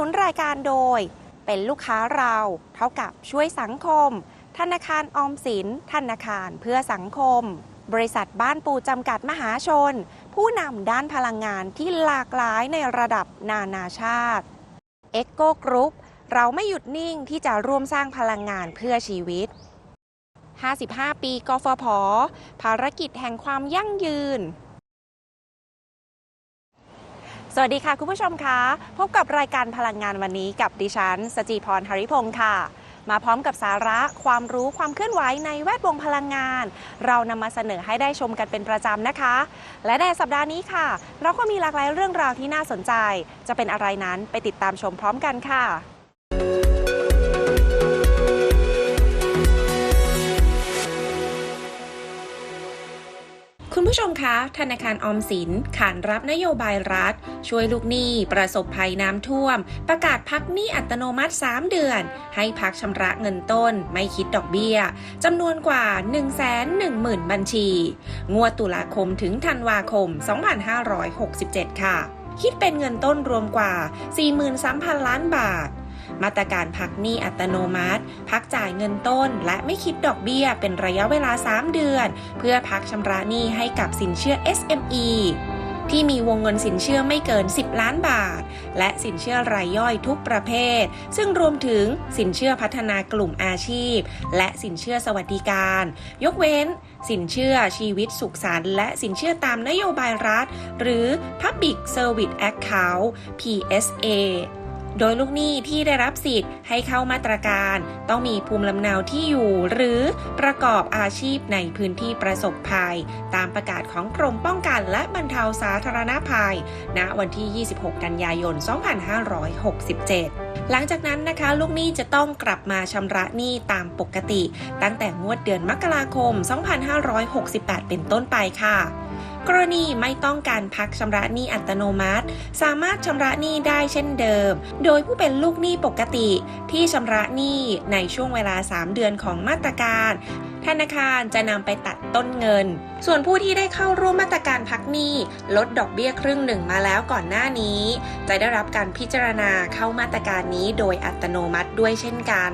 นับสนุนรายการโดย เป็นลูกค้าเรา เท่ากับช่วยสังคม ธนาคารออมสิน ธนาคารเพื่อสังคม บริษัทบ้านปูจำกัดมหาชน ผู้นำด้านพลังงานที่หลากหลายในระดับนานาชาติ e c o Group เราไม่หยุดนิ่งที่จะร่วมสร้างพลังงานเพื่อชีวิต 55 ปี กฟผ ภารกิจแห่งความยั่งยืน สวัสดีค่ะ คุณผู้ชมคะ พบกับรายการพลังงานวันนี้กับดิฉัน สจีพรหริพงศ์ค่ะ มาพร้อมกับสาระความรู้ความเคลื่อนไหวในแวดวงพลังงาน เรานำมาเสนอให้ได้ชมกันเป็นประจำนะคะ และในสัปดาห์นี้ค่ะ เราก็มีหลากหลายเรื่องราวที่น่าสนใจ จะเป็นอะไรนั้นไปติดตามชมพร้อมกันค่ะ คุณผู้ชมคะ ธนาคารออมสินขานรับนโยบายรัฐ ช่วยลูกหนี้ประสบภัยน้ำท่วม ประกาศพักหนี้อัตโนมัติ 3 เดือน ให้พักชำระเงินต้น ไม่คิดดอกเบี้ยจำนวนกว่า 110,000 บัญชี งวดตุลาคมถึงธันวาคม 2567 ค่ะ คิดเป็นเงินต้นรวมกว่า 43,000 ล้านบาท มาตรการพักหนี้อัตโนมัติ พักจ่ายเงินต้น และไม่คิดดอกเบี้ยเป็นระยะเวลา 3 เดือน เพื่อพักชำระหนี้ให้กับสินเชื่อ SME ที่มีวงเงินสินเชื่อไม่เกิน 10 ล้านบาท และสินเชื่อรายย่อยทุกประเภท ซึ่งรวมถึงสินเชื่อพัฒนากลุ่มอาชีพ และสินเชื่อสวัสดิการ ยกเว้น สินเชื่อชีวิตสุขสันต์และสินเชื่อตามนโยบายรัฐ หรือ Public Service Account PSA โดยลูกหนี้ที่ได้รับสิทธิ์ให้เข้ามาตรการ ต้องมีภูมิลำเนาที่อยู่ หรือประกอบอาชีพในพื้นที่ประสบภัย ตามประกาศของกรมป้องกันและบรรเทาสาธารณภัย ณวันที่ 26 กันยายน 2567หลังจากนั้นนะคะ ลูกหนี้จะต้องกลับมาชำระหนี้ตามปกติ ตั้งแต่งวดเดือนมกราคม 2568 เป็นต้นไปค่ะ กรณีไม่ต้องการพักชำระหนี้อัตโนมัติ สามารถชำระหนี้ได้เช่นเดิม โดยผู้เป็นลูกหนี้ปกติ ที่ชำระหนี้ในช่วงเวลา 3 เดือนของมาตรการ ธนาคารจะนำไปตัดต้นเงิน ส่วนผู้ที่ได้เข้าร่วมมาตรการพักหนี้ ลดดอกเบี้ยครึ่งหนึ่งมาแล้วก่อนหน้านี้ จะได้รับการพิจารณาเข้ามาตรการนี้โดยอัตโนมัติด้วยเช่นกัน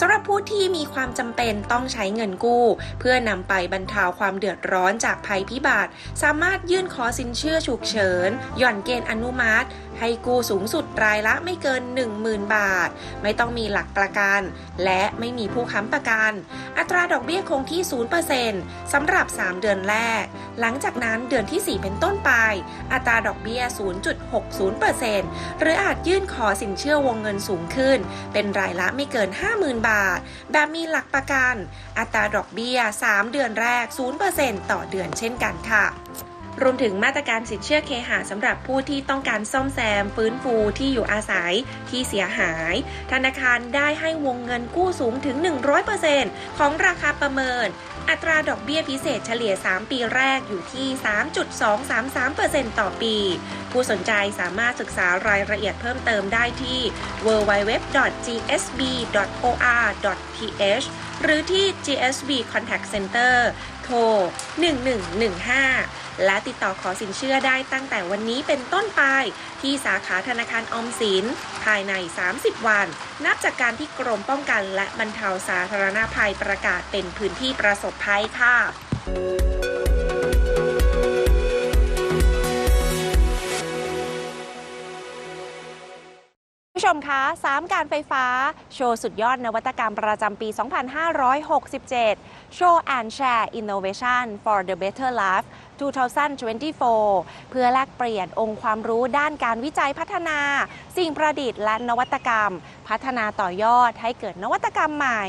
สำหรับผู้ที่มีความจำเป็นต้องใช้เงินกู้ เพื่อนำไปบรรเทาความเดือดร้อนจากภัยพิบัติ สามารถยื่นขอสินเชื่อฉุกเฉิน หย่อนเกณฑ์อนุมัติ ให้กู้สูงสุดรายละไม่เกิน 10,000 บาท ไม่ต้องมีหลักประกัน และไม่มีผู้ค้ำประกัน อัตราดอกเบี้ยคงที่ 0%สำหรับ 3 เดือนแรก หลังจากนั้นเดือนที่ 4 เป็นต้นไป อัตราดอกเบี้ย 0.60%หรืออาจยื่นขอสินเชื่อวงเงินสูงขึ้น เป็นรายละไม่เกิน 50,000 บาท แบบมีหลักประกัน อัตราดอกเบี้ย 3 เดือนแรก 0%ต่อเดือนเช่นกันค่ะ รวมถึงมาตรการสินเชื่อเคหะสำหรับผู้ที่ต้องการซ่อมแซม ฟื้นฟูที่อยู่อาศัยที่เสียหาย ธนาคารได้ให้วงเงินกู้สูงถึง 100%ของราคาประเมิน อัตราดอกเบี้ยพิเศษเฉลี่ย 3 ปีแรกอยู่ที่ 3.233%ต่อปี ผู้สนใจสามารถศึกษารายละเอียดเพิ่มเติมได้ที่ www.gsb.or.th หรือที่ GSB Contact Center โทร 1115 และติดต่อขอสินเชื่อได้ตั้งแต่วันนี้เป็นต้นไป ที่สาขาธนาคารออมสิน ภายใน 30 วัน นับจากการที่กรมป้องกันและบรรเทาสาธารณภัยประกาศเป็นพื้นที่ประสบภัยค่ะ ผู้ชมคะ 3 การไฟฟ้า โชว์สุดยอดนวัตกรรมประจำปี 2567 Show and Share Innovation for the Better Life 2024 เพื่อแลกเปลี่ยนองค์ความรู้ด้านการวิจัยพัฒนา สิ่งประดิษฐ์และนวัตกรรม พัฒนาต่อยอดให้เกิดนวัตกรรมใหม่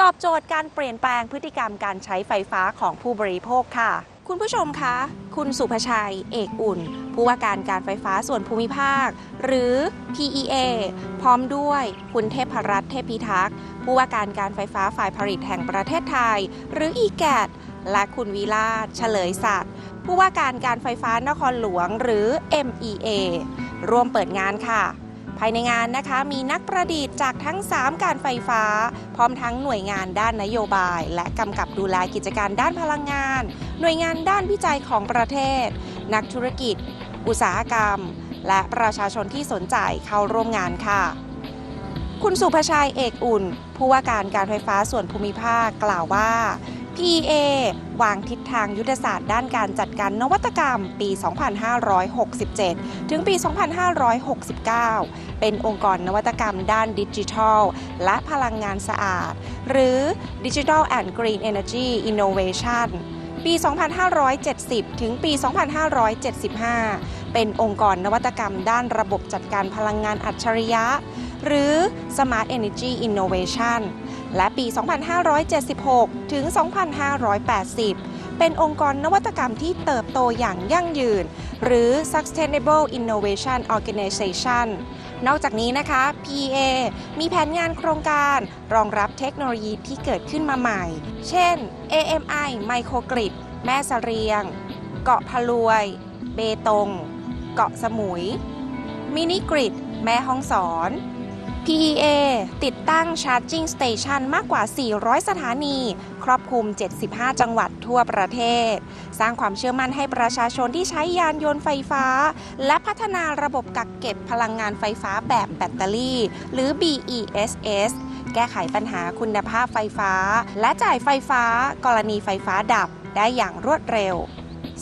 ตอบโจทย์การเปลี่ยนแปลงพฤติกรรมการใช้ไฟฟ้าของผู้บริโภคค่ะ คุณผู้ชมคะ คุณสุภชัย เอกอุ่น ผู้ว่าการการไฟฟ้าส่วนภูมิภาค หรือ PEA พร้อมด้วยคุณเทพรัตน์เทพิทักษ์ ผู้ว่าการการไฟฟ้าฝ่ายผลิตแห่งประเทศไทย หรือ e g a t และคุณวิลาศเฉลยสัตว์ ผู้ว่าการการไฟฟ้านครหลวงหรือ MEA ร่วมเปิดงานค่ะายในงานนะคะมีนักประดิษฐ์จากทั้ง 3 การไฟฟ้า พร้อมทั้งหน่วยงานด้านนโยบาย และกำกับดูแลกิจการด้านพลังงาน หน่วยงานด้านวิจัยของประเทศ นักธุรกิจ อุตสาหกรรม และประชาชนที่สนใจเข้าร่วมงานค่ะ คุณสุภชัยเอกอุ่น ผู้ว่าการการไฟฟ้าส่วนภูมิภาคกล่าวว่า PA วางทิศทางยุทธศาสตร์ด้านการจัดการนวัตกรรมปี 2567 ถึงปี 2569 เป็นองค์กรนวัตกรรมด้านดิจิทัล และพลังงานสะอาด หรือ Digital and Green Energy Innovation ปี 2570 ถึงปี 2575 เป็นองค์กรนวัตกรรมด้านระบบจัดการพลังงานอัจฉริยะ หรือ Smart Energy Innovation และปี 2576 ถึง 2580 เป็นองค์กรนวัตกรรมที่เติบโตอย่างยั่งยืน หรือ Sustainable Innovation Organization นอกจากนี้นะคะ PA มีแผนงานโครงการรองรับเทคโนโลยีที่เกิดขึ้นมาใหม่ เช่น AMI Microgrid แม่สะเรียง เกาะพะลวย เบตง เกาะสมุย มินิกริด แม่ห้องสอน PEA ติดตั้ง Charging Station มากกว่า 400 สถานี ครอบคลุม 75 จังหวัดทั่วประเทศ สร้างความเชื่อมั่นให้ประชาชนที่ใช้ยานยนต์ไฟฟ้า และพัฒนาระบบกักเก็บพลังงานไฟฟ้าแบบแบตเตอรี่ หรือ BESS แก้ไขปัญหาคุณภาพไฟฟ้า และจ่ายไฟฟ้า กรณีไฟฟ้าดับได้อย่างรวดเร็ว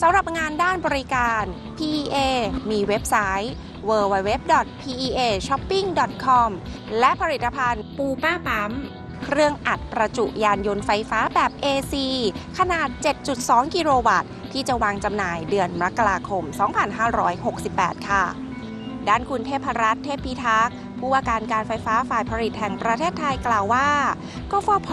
สำหรับงานด้านบริการ PEA มีเว็บไซต์ www.peashopping.com และผลิตภัณฑ์ปูป้าปั๊ม เครื่องอัดประจุยานยนต์ไฟฟ้าแบบ AC ขนาด 7.2 กิโลวัตต์ ที่จะวางจำหน่ายเดือนมกราคม 2568 ค่ะ ด้านคุณเทพรัตน์เทพพิทักษ์ ผู้ว่าการการไฟฟ้าฝ่ายผลิตแห่งประเทศไทยกล่าวว่ากฟผ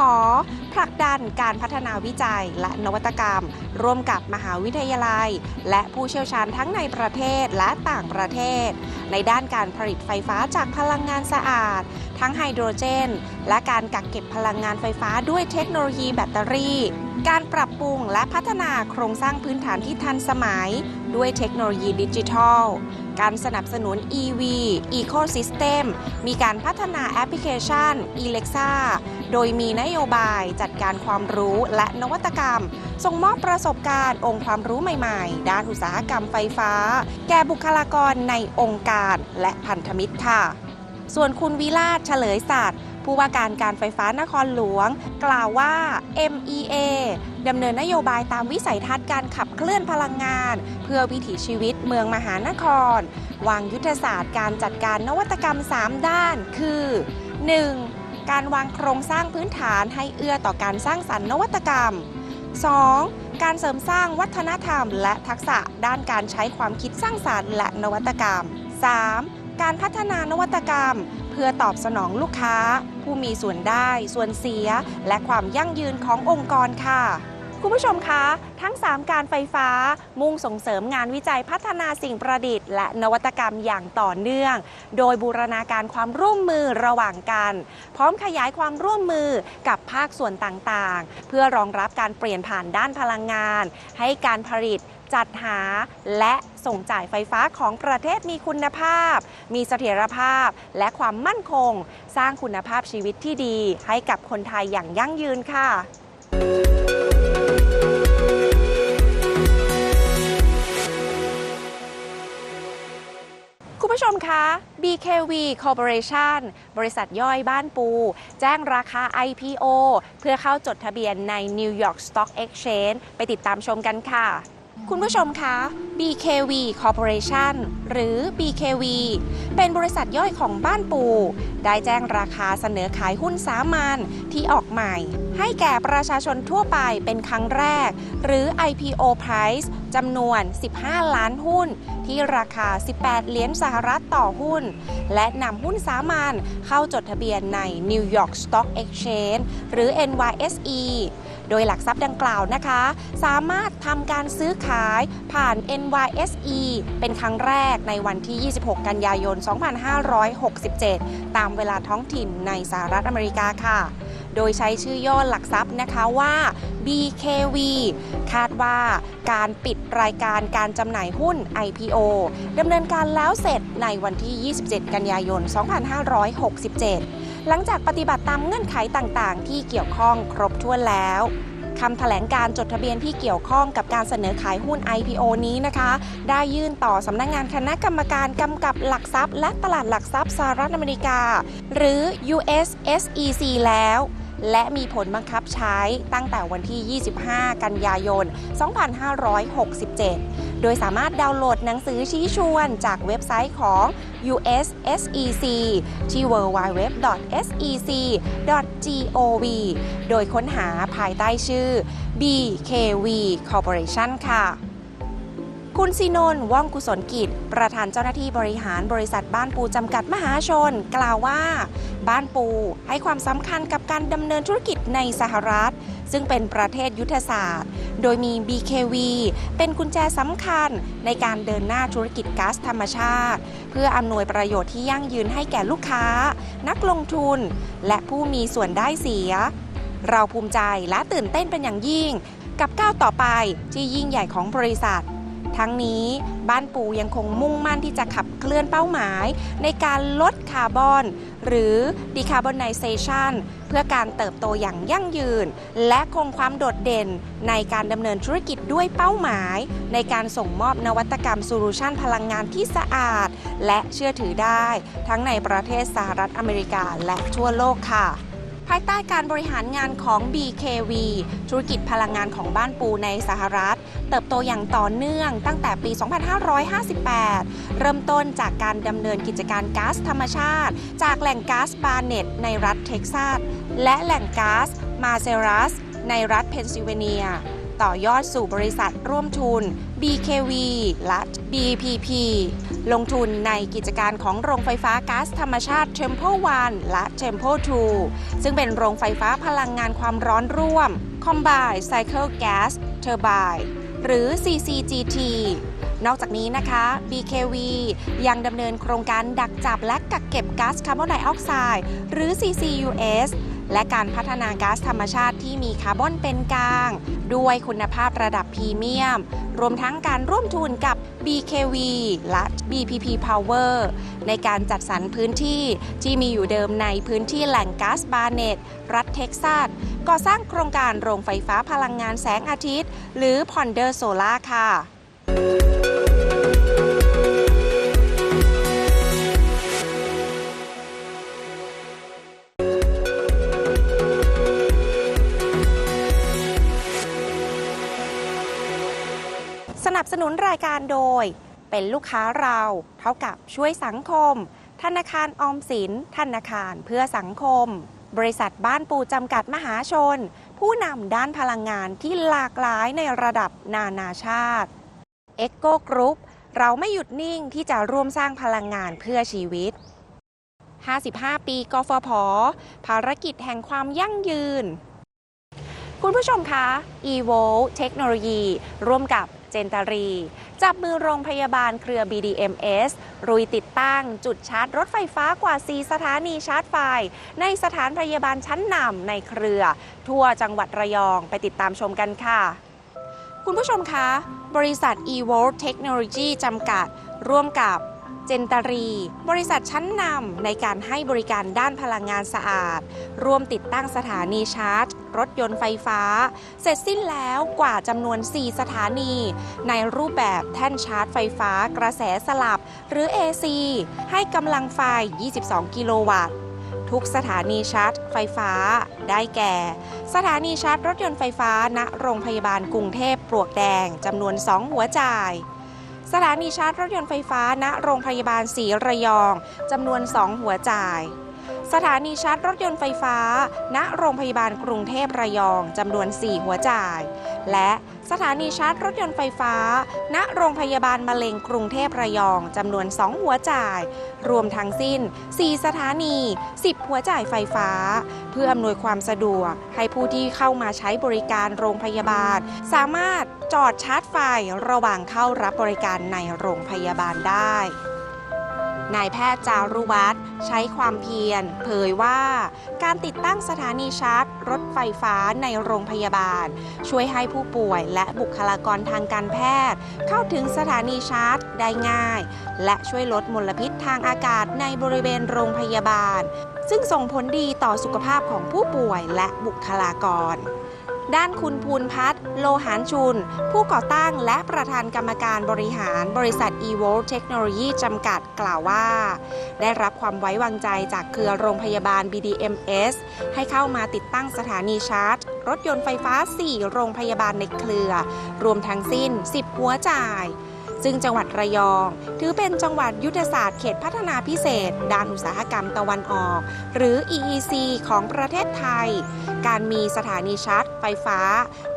ผลักดันการพัฒนาวิจัยและนวัตกรรม ร่วมกับมหาวิทยาลัย และผู้เชี่ยวชาญทั้งในประเทศและต่างประเทศ ในด้านการผลิตไฟฟ้าจากพลังงานสะอาด ทั้งไฮโดรเจน และการกักเก็บพลังงานไฟฟ้าด้วยเทคโนโลยีแบตเตอรี่การปรับปรุงและพัฒนาโครงสร้างพื้นฐานที่ทันสมัย ด้วยเทคโนโลยีดิจิทัล การสนับสนุน EV Ecosystem มีการพัฒนาแอปพลิเคชัน Alexa โดยมีนโยบายจัดการความรู้และนวัตกรรม ส่งมอบประสบการณ์องค์ความรู้ใหม่ๆ ด้านอุตสาหกรรมไฟฟ้า แก่บุคลากรในองค์การและพันธมิตรค่ะ ส่วนคุณวิลาศเฉลยศาสตร์ ผู้ว่าการการไฟฟ้านครหลวง กล่าวว่า MEA ดำเนินนโยบายตามวิสัยทัศน์การขับเคลื่อนพลังงาน เพื่อวิถีชีวิตเมืองมหานคร วางยุทธศาสตร์การจัดการนวัตกรรม 3 ด้าน คือ 1. การวางโครงสร้างพื้นฐานให้เอื้อต่อการสร้างสรรค์นวัตกรรม 2. การเสริมสร้างวัฒนธรรม และทักษะด้านการใช้ความคิดสร้างสรรค์และนวัตกรรม 3. การพัฒนานวัตกรรม เพื่อตอบสนองลูกค้า ผู้มีส่วนได้ ส่วนเสีย และความยั่งยืนขององค์กรค่ะ คุณผู้ชมคะ ทั้ง 3 การไฟฟ้า มุ่งส่งเสริมงานวิจัยพัฒนาสิ่งประดิษฐ์ และนวัตกรรมอย่างต่อเนื่อง โดยบูรณาการความร่วมมือระหว่างกัน พร้อมขยายความร่วมมือกับภาคส่วนต่างๆ เพื่อรองรับการเปลี่ยนผ่านด้านพลังงาน ให้การผลิต จัดหาและส่งจ่ายไฟฟ้าของประเทศมีคุณภาพ มีเสถียรภาพและความมั่นคง สร้างคุณภาพชีวิตที่ดีให้กับคนไทยอย่างยั่งยืนค่ะคุณผู้ชมคะ BKV Corporation บริษัทย่อยบ้านปู แจ้งราคา IPO เพื่อเข้าจดทะเบียนใน New York Stock Exchange ไปติดตามชมกันค่ะ คุณผู้ชมคะ BKV Corporation หรือ BKV เป็นบริษัทย่อยของบ้านปู ได้แจ้งราคาเสนอขายหุ้นสามัญที่ออกใหม่ ให้แก่ประชาชนทั่วไปเป็นครั้งแรก หรือ IPO Price จำนวน 15 ล้านหุ้น ที่ราคา 18 เหรียญสหรัฐต่อหุ้น และนำหุ้นสามัญเข้าจดทะเบียนใน New York Stock Exchange หรือ NYSE โดยหลักทรัพย์ดังกล่าวนะคะ สามารถทำการซื้อขายผ่าน NYSE เป็นครั้งแรกในวันที่ 26 กันยายน 2567 ตามเวลาท้องถิ่นในสหรัฐอเมริกาค่ะโดยใช้ชื่อย่อหลักทรัพย์นะคะว่า BKV คาดว่าการปิดรายการการจำหน่ายหุ้น IPO ดำเนินการแล้วเสร็จในวันที่ 27 กันยายน 2567 หลังจากปฏิบัติตามเงื่อนไขต่างๆ ที่เกี่ยวข้องครบถ้วนแล้วคำแถลงการจดทะเบียนที่เกี่ยวข้องกับการเสนอขายหุ้น IPO นี้นะคะ ได้ยื่นต่อสำนักงงานคณะกรรมการกำกับหลักทรัพย์ และตลาดหลักทรัพย์สหรัฐอเมริกา หรือ US SEC แล้ว และมีผลบังคับใช้ตั้งแต่วันที่ 25 กันยายน 2567 โดยสามารถดาวน์โหลดหนังสือชี้ชวนจากเว็บไซต์ของ US SEC ที่ www.sec.gov โดยค้นหาภายใต้ชื่อ BKV Corporation ค่ะ คุณซีนนท์ว่องกุศลกิจ ประธานเจ้าหน้าที่บริหารบริษัทบ้านปูจำกัดมหาชน กล่าวว่า บ้านปูให้ความสำคัญกับการดำเนินธุรกิจในสหรัฐ ซึ่งเป็นประเทศยุทธศาสตร์ โดยมี BKV เป็นกุญแจสำคัญในการเดินหน้าธุรกิจก๊าซธรรมชาติ เพื่ออำนวยประโยชน์ที่ยั่งยืนให้แก่ลูกค้า นักลงทุน และผู้มีส่วนได้เสีย เราภูมิใจและตื่นเต้นเป็นอย่างยิ่ง กับก้าวต่อไปที่ยิ่งใหญ่ของบริษัท ทั้งนี้บ้านปูยังคงมุ่งมั่นที่จะขับเคลื่อนเป้าหมาย ในการลดคาร์บอน หรือ decarbonization เพื่อการเติบโตอย่างยั่งยืน และคงความโดดเด่นในการดำเนินธุรกิจด้วยเป้าหมาย ในการส่งมอบนวัตกรรมโซลูชันพลังงานที่สะอาด และเชื่อถือได้ ทั้งในประเทศสหรัฐอเมริกาและทั่วโลกค่ะภายใต้การบริหารงานของ BKV ธุรกิจพลังงานของบ้านปูในสหรัฐ เติบโตอย่างต่อเนื่องตั้งแต่ปี 2558 เริ่มต้นจากการดำเนินกิจการก๊าซธรรมชาติ จากแหล่งก๊าซบาร์เน็ตในรัฐเท็กซัส และแหล่งก๊าซมาเซรัส ในรัฐเพนซิลเวเนีย ต่อยอดสู่บริษัทร่วมทุน BKV และ BPP ลงทุนในกิจการของโรงไฟฟ้าก๊าซธรรมชาติ Temple 1 และ Temple 2 ซึ่งเป็นโรงไฟฟ้าพลังงานความร้อนร่วม Combined Cycle Gas Turbine หรือ CCGT นอกจากนี้นะคะ BKV ยังดำเนินโครงการดักจับและกักเก็บก๊าซคาร์บอนไดออกไซด์หรือ CCUS และการพัฒนาก๊าซธรรมชาติที่มีคาร์บอนเป็นกลาง ด้วยคุณภาพระดับพรีเมียม รวมทั้งการร่วมทุนกับ BKV และ BPP Power ในการจัดสรรพื้นที่ที่มีอยู่เดิมในพื้นที่แหล่งก๊าซบาร์เนตรัฐเท็กซัสก่อสร้างโครงการโรงไฟฟ้าพลังงานแสงอาทิตย์ หรือ Ponder Solar ค่ะ สนับสนุนรายการโดย เป็นลูกค้าเรา เท่ากับช่วยสังคม ธนาคารออมสิน ธนาคารเพื่อสังคม บริษัทบ้านปูจำกัดมหาชน ผู้นำด้านพลังงานที่หลากหลายในระดับนานาชาติ e c o Group เราไม่หยุดนิ่งที่จะร่วมสร้างพลังงานเพื่อชีวิต 55 ปีกฟผ ภารกิจแห่งความยั่งยืน คุณผู้ชมคะ evo เทคโนโลยี ร่วมกับ เจนตารี จับมือโรงพยาบาลเครือ BDMS รุยติดตั้งจุดชาร์จรถไฟฟ้ากว่า 4 สถานีชาร์จไฟ ในสถานพยาบาลชั้นนำในเครือ ทั่วจังหวัดระยองไปติดตามชมกันค่ะ คุณผู้ชมคะ บริษัท e world Technology จำกัด ร่วมกับ เจนตารี บริษัทชั้นนำในการให้บริการด้านพลังงานสะอาด ร่วมติดตั้งสถานีชาร์จ รถยนต์ไฟฟ้า เสร็จสิ้นแล้วกว่าจำนวน 4 สถานี ในรูปแบบแท่นชาร์จไฟฟ้ากระแสสลับ หรือ AC ให้กำลังไฟ 22 กิโลวัตต์ทุกสถานีชาร์จไฟฟ้าได้แก่ สถานีชาร์จรถยนต์ไฟฟ้าณโรงพยาบาลกรุงเทพปลวกแดงจำนวน 2 หัวจ่าย สถานีชาร์จรถยนต์ไฟฟ้าณโรงพยาบาลศรีระยองจำนวน 2 หัวจ่าย สถานีชาร์จรถยนต์ไฟฟ้า ณ โรงพยาบาลกรุงเทพระยองจำนวน 4 หัวจ่าย และสถานีชาร์จรถยนต์ไฟฟ้า ณ โรงพยาบาลมะเร็งกรุงเทพระยองจำนวน 2 หัวจ่าย รวมทั้งสิ้น 4 สถานี 10 หัวจ่ายไฟฟ้า เพื่ออำนวยความสะดวก ให้ผู้ที่เข้ามาใช้บริการโรงพยาบาล สามารถจอดชาร์จไฟระหว่างเข้ารับบริการในโรงพยาบาลได้ นายแพทย์จารุวัฒน์ใช้ความเพียร เผยว่า การติดตั้งสถานีชาร์จ รถไฟฟ้าในโรงพยาบาล ช่วยให้ผู้ป่วยและบุคลากรทางการแพทย์ เข้าถึงสถานีชาร์จได้ง่าย และช่วยลดมลพิษทางอากาศในบริเวณโรงพยาบาล ซึ่งส่งผลดีต่อสุขภาพของผู้ป่วยและบุคลากร ด้านคุณภูนพัฒน์โลหานชุน ผู้ก่อตั้งและประธานกรรมการบริหารบริษัท e v o l t Technology จำกัดกล่าวว่า ได้รับความไว้วางใจจากเครือโรงพยาบาล BDMS ให้เข้ามาติดตั้งสถานีชาร์จ รถยนต์ไฟฟ้า 4 โรงพยาบาลในเครือ รวมทั้งสิ้น 10 หัวจ่าย ซึ่งจังหวัดระยอง ถือเป็นจังหวัดยุทธศาสตร์เขตพัฒนาพิเศษ ด้านอุตสาหกรรมตะวันออก หรือ EEC ของประเทศไทย การมีสถานีชาร์จไฟฟ้า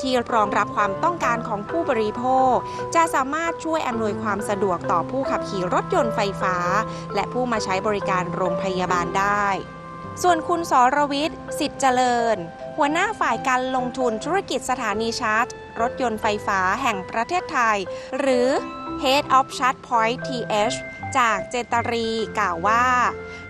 ที่รองรับความต้องการของผู้บริโภค จะสามารถช่วยอำนวยความสะดวกต่อผู้ขับขี่รถยนต์ไฟฟ้า และผู้มาใช้บริการโรงพยาบาลได้ส่วนคุณสรวิทย์สิทธิ์เจริญ หัวหน้าฝ่ายการลงทุนธุรกิจสถานีชาร์จ รถยนต์ไฟฟ้าแห่งประเทศไทย หรือ Head of Charge Point TH จากเจตารีกล่าวว่า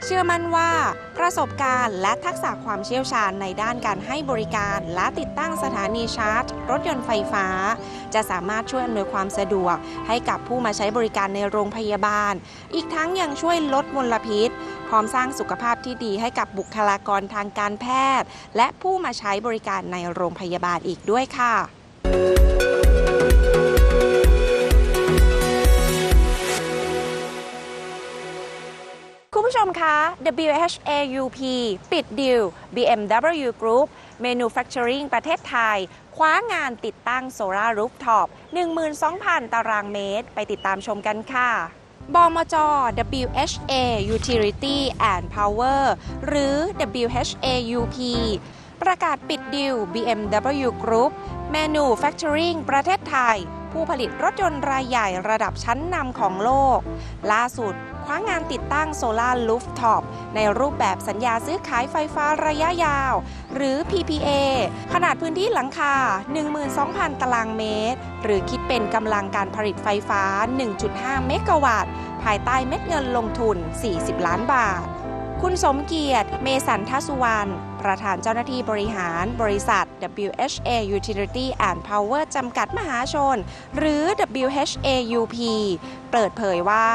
เชื่อมั่นว่าประสบการณ์และทักษะความเชี่ยวชาญในด้านการให้บริการ และติดตั้งสถานีชาร์จ รถยนต์ไฟฟ้า จะสามารถช่วยอำนวยความสะดวก ให้กับผู้มาใช้บริการในโรงพยาบาล อีกทั้งยังช่วยลดมลพิษ พร้อมสร้างสุขภาพที่ดีให้กับบุคลากรทางการแพทย์ และผู้มาใช้บริการในโรงพยาบาลอีกด้วยค่ะ มคะ WHAUP ปิดดิว BMW Group Manufacturing ประเทศไทย คว้างานติดตั้งโซลารูฟท็อป 12,000 ตารางเมตร ไปติดตามชมกันค่ะ บมจ WHA Utility and Power หรือ WHAUP ประกาศปิดดิว BMW Group Manufacturing ประเทศไทย ผู้ผลิตรถยนต์รายใหญ่ระดับชั้นนำของโลก ล่าสุด คว้างานติดตั้งโซลาร์ลูฟท็อปในรูปแบบสัญญาซื้อขายไฟฟ้าระยะยาว หรือ PPA ขนาดพื้นที่หลังคา 12,000 ตารางเมตร หรือคิดเป็นกำลังการผลิตไฟฟ้า 1.5 เมกะวัตต์ ภายใต้เม็ดเงินลงทุน 40 ล้านบาท คุณสมเกียรติ เมสันทสุวรรณ ประธานเจ้าหน้าที่บริหารบริษัท WHA Utility and Power จำกัดมหาชน หรือ WHAUP เปิดเผยว่า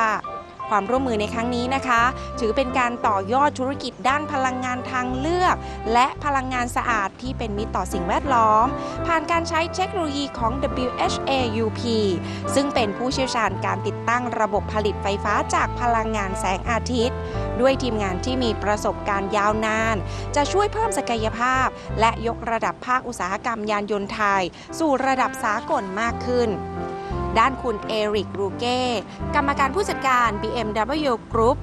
ความร่วมมือในครั้งนี้นะคะ ถือเป็นการต่อยอดธุรกิจด้านพลังงานทางเลือก และพลังงานสะอาดที่เป็นมิตรต่อสิ่งแวดล้อม ผ่านการใช้เทคโนโลยีของ WHAUP ซึ่งเป็นผู้เชี่ยวชาญการติดตั้งระบบผลิตไฟฟ้าจากพลังงานแสงอาทิตย์ ด้วยทีมงานที่มีประสบการณ์ยาวนาน จะช่วยเพิ่มศักยภาพ และยกระดับภาคอุตสาหกรรมยานยนต์ไทย สู่ระดับสากลมากขึ้น ด้านคุณเอริกรูเก้กรรมการผู้จัดการ BMW Group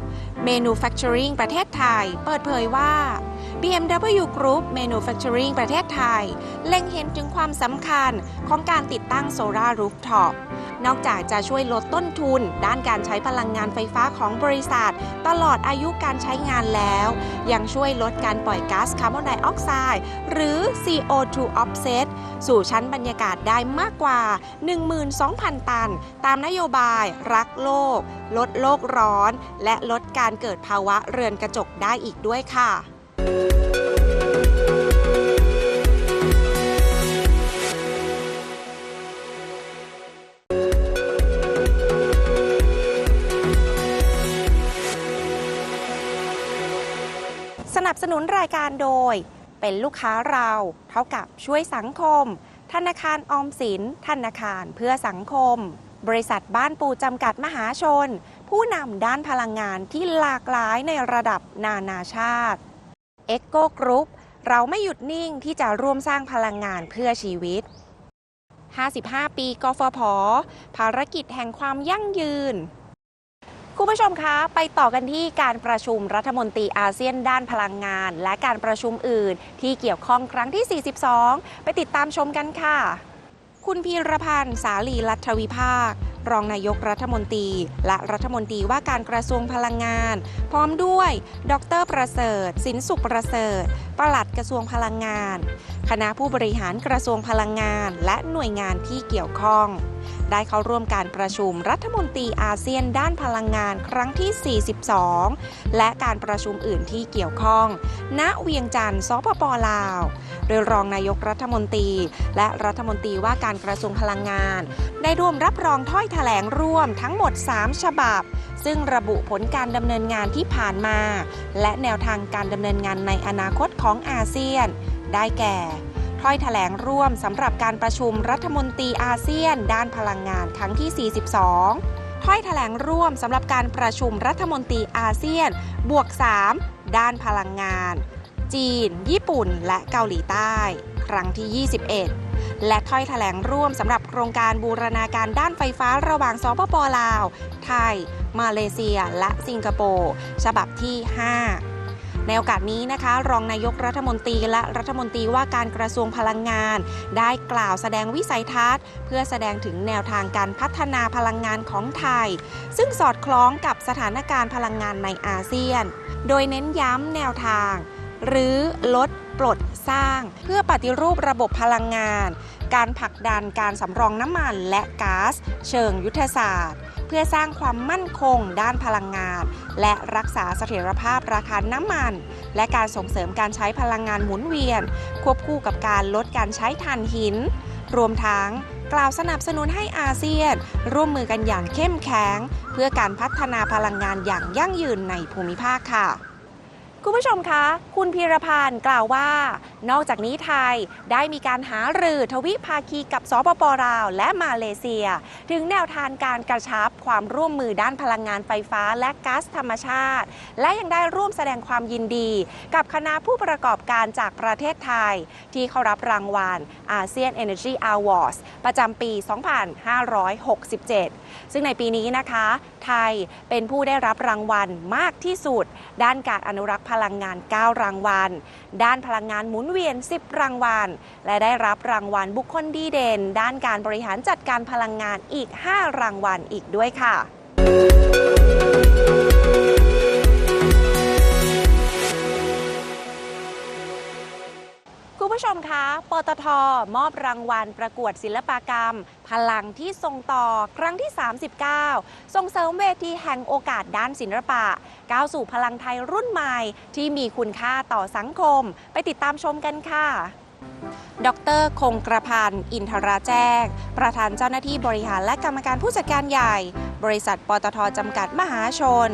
Manufacturing ประเทศไทย เปิดเผยว่า BMW Group Manufacturing ประเทศไทย เล็งเห็นถึงความสำคัญของการติดตั้งโซลารูฟท็อปนอกจากจะช่วยลดต้นทุน ด้านการใช้พลังงานไฟฟ้าของบริษัท ตลอดอายุการใช้งานแล้ว ยังช่วยลดการปล่อยก๊าซคาร์บอนไดออกไซด์หรือ CO2 offset สู่ชั้นบรรยากาศได้มากกว่า 12,000 ตัน ตามนโยบาย รักโลก ลดโลกร้อน และลดการเกิดภาวะเรือนกระจกได้อีกด้วยค่ะสนับสนุนรายการโดย เป็นลูกค้าเรา เท่ากับช่วยสังคม ธนาคารออมสิน ธนาคารเพื่อสังคม บริษัทบ้านปูจำกัดมหาชน ผู้นำด้านพลังงานที่หลากหลายในระดับนานาชาติ e c o Group เราไม่หยุดนิ่งที่จะร่วมสร้างพลังงานเพื่อชีวิต 55 ปีกฟผ ภารกิจแห่งความยั่งยืน คุณผู้ชมคะไปต่อกันที่การประชุมรัฐมนตรีอาเซียนด้านพลังงาน และการประชุมอื่น ที่เกี่ยวข้องครั้งที่ 42 ไปติดตามชมกันค่ะ คุณพีรพันธ์สาลีรัฐวิภาค รองนายกรัฐมนตรี และรัฐมนตรีว่าการกระทรวงพลังงาน พร้อมด้วย ดรประเสริฐ สินสุขประเสริฐปลัดกระทรวงพลังงาน คณะผู้บริหารกระทรวงพลังงาน และหน่วยงานที่เกี่ยวข้อง ได้เข้าร่วมการประชุมรัฐมนตรีอาเซียนด้านพลังงานครั้งที่ 42 และการประชุมอื่นที่เกี่ยวข้อง ณ เวียงจันทร์ สปปลาว โดยรองนายกรัฐมนตรี และรัฐมนตรีว่าการกระทรวงพลังงาน ได้ร่วมรับรองถ้อยแถลงร่วมทั้งหมด 3 ฉบับ ซึ่งระบุผลการดำเนินงานที่ผ่านมา และแนวทางการดำเนินงานในอนาคตของอาเซียน ได้แก่ถ้อยแถลงร่วมสำหรับการประชุมรัฐมนตรีอาเซียน ด้านพลังงานครั้งที่ 42 ถ้อยแถลงร่วมสำหรับการประชุมรัฐมนตรีอาเซียน บวก 3 ด้านพลังงาน จีน ญี่ปุ่น และเกาหลีใต้ ครั้งที่ 21 และถ้อยแถลงร่วมสำหรับโครงการบูรณาการด้านไฟฟ้าระหว่างสปปลาว ไทย มาเลเซีย และสิงคโปร์ ฉบับที่ 5 ในโอกาสนี้นะคะ รองนายกรัฐมนตรีและรัฐมนตรีว่าการกระทรวงพลังงาน ได้กล่าวแสดงวิสัยทัศน์ เพื่อแสดงถึงแนวทางการพัฒนาพลังงานของไทย ซึ่งสอดคล้องกับสถานการณ์พลังงานในอาเซียน โดยเน้นย้ำแนวทาง หรือลดปลดสร้าง เพื่อปฏิรูประบบพลังงาน การผลักดันการสำรองน้ำมันและก๊าซเชิงยุทธศาสตร์ พื่อสร้างความมั่นคงด้านพลังงาน และรักษาเสถียรภาพราคาน้ำมัน และการส่งเสริมการใช้พลังงานหมุนเวียน ควบคู่กับการลดการใช้ถ่านหิน รวมทั้งกล่าวสนับสนุนให้อาเซียน ร่วมมือกันอย่างเข้มแข็ง เพื่อการพัฒนาพลังงานอย่างยั่งยืนในภูมิภาคค่ะ คุณผู้ชมคะ คุณพีรพันธ์กล่าวว่า นอกจากนี้ไทยได้มีการหารือทวิภาคีกับสปปลาวและมาเลเซีย ถึงแนวทางการกระชับความร่วมมือด้านพลังงานไฟฟ้าและก๊าซธรรมชาติ และยังได้ร่วมแสดงความยินดี กับคณะผู้ประกอบการจากประเทศไทย ที่เขารับรางวัลอาเซียน Energy Awards ประจำปี 2567 ซึ่งในปีนี้นะคะ ไทยเป็นผู้ได้รับรางวัลมากที่สุด ด้านการอนุรักษ์ลังงาน 9 รางวัล ด้านพลังงานหมุนเวียน 10 รางวัล และได้รับรางวัลบุคคลดีเด่น ด้านการบริหารจัดการพลังงานอีก 5 รางวัลอีกด้วยค่ะ ผู้ชมคะ ปตท มอบรางวัลประกวดศิลปกรรม พลังที่ทรงต่อครั้งที่ 39 ส่งเสริมเวทีแห่งโอกาสด้านศิลปะ ก้าวสู่พลังไทยรุ่นใหม่ ที่มีคุณค่าต่อสังคม ไปติดตามชมกันค่ะ ดร คงกระพันธ์อินทราแจ้ง ประธานเจ้าหน้าที่บริหารและกรรมการผู้จัดการใหญ่ บริษัทปตทจำกัดมหาชน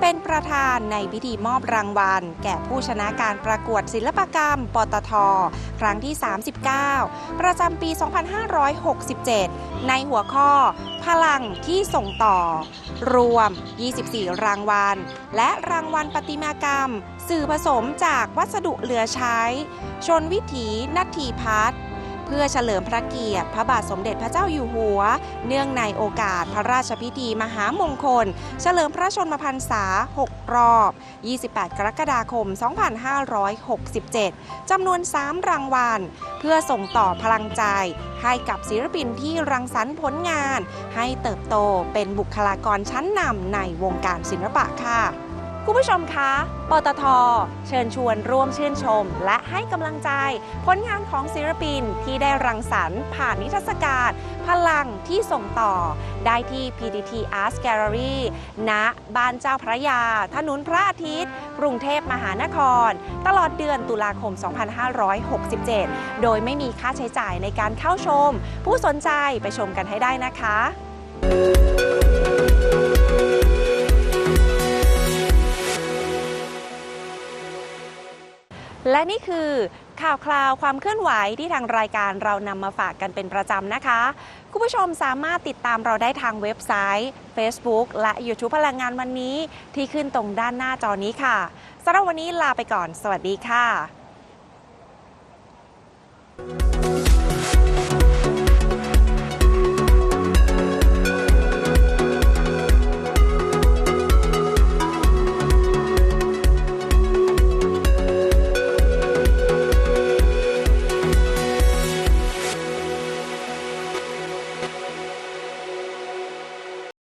เป็นประธานในพิธีมอบรางวัล แก่ผู้ชนะการประกวดศิลปกรรม ปตท ครั้งที่ 39 ประจำปี 2567 ในหัวข้อ พลังที่ส่งต่อ รวม 24 รางวัล และรางวัลประติมากรรม สื่อผสมจากวัสดุเหลือใช้ ชนวิถีนัตถีพัฒน์เพื่อเฉลิมพระเกียรติพระบาทสมเด็จพระเจ้าอยู่หัว เนื่องในโอกาสพระราชพิธีมหามงคล เฉลิมพระชนมพรรษา 6 รอบ 28 กรกฎาคม 2567 จำนวน 3 รางวัล เพื่อส่งต่อพลังใจ ให้กับศิลปินที่รังสรรค์ผลงาน ให้เติบโตเป็นบุคลากรชั้นนำในวงการศิลปะค่ะ คุณผู้ชมคะ ปตท เชิญชวนร่วมชื่นชม และให้กำลังใจ ผลงานของศิลปินที่ได้รังสรรค์ผ่านนิทรรศการ พลังที่ส่งต่อ ได้ที่ PTT Art Gallery ณ บ้านเจ้าพระยา ถนนพระอาทิตย์ กรุงเทพมหานคร ตลอดเดือนตุลาคม 2567 โดยไม่มีค่าใช้จ่ายในการเข้าชม ผู้สนใจไปชมกันให้ได้นะคะ และนี่คือข่าวคราวความเคลื่อนไหวที่ทางรายการเรานำมาฝากกันเป็นประจำนะคะ คุณผู้ชมสามารถติดตามเราได้ทางเว็บไซต์ Facebook และ YouTube พลังงานวันนี้ที่ขึ้นตรงด้านหน้าจอนี้ค่ะสำหรับวันนี้ลาไปก่อน สวัสดีค่ะ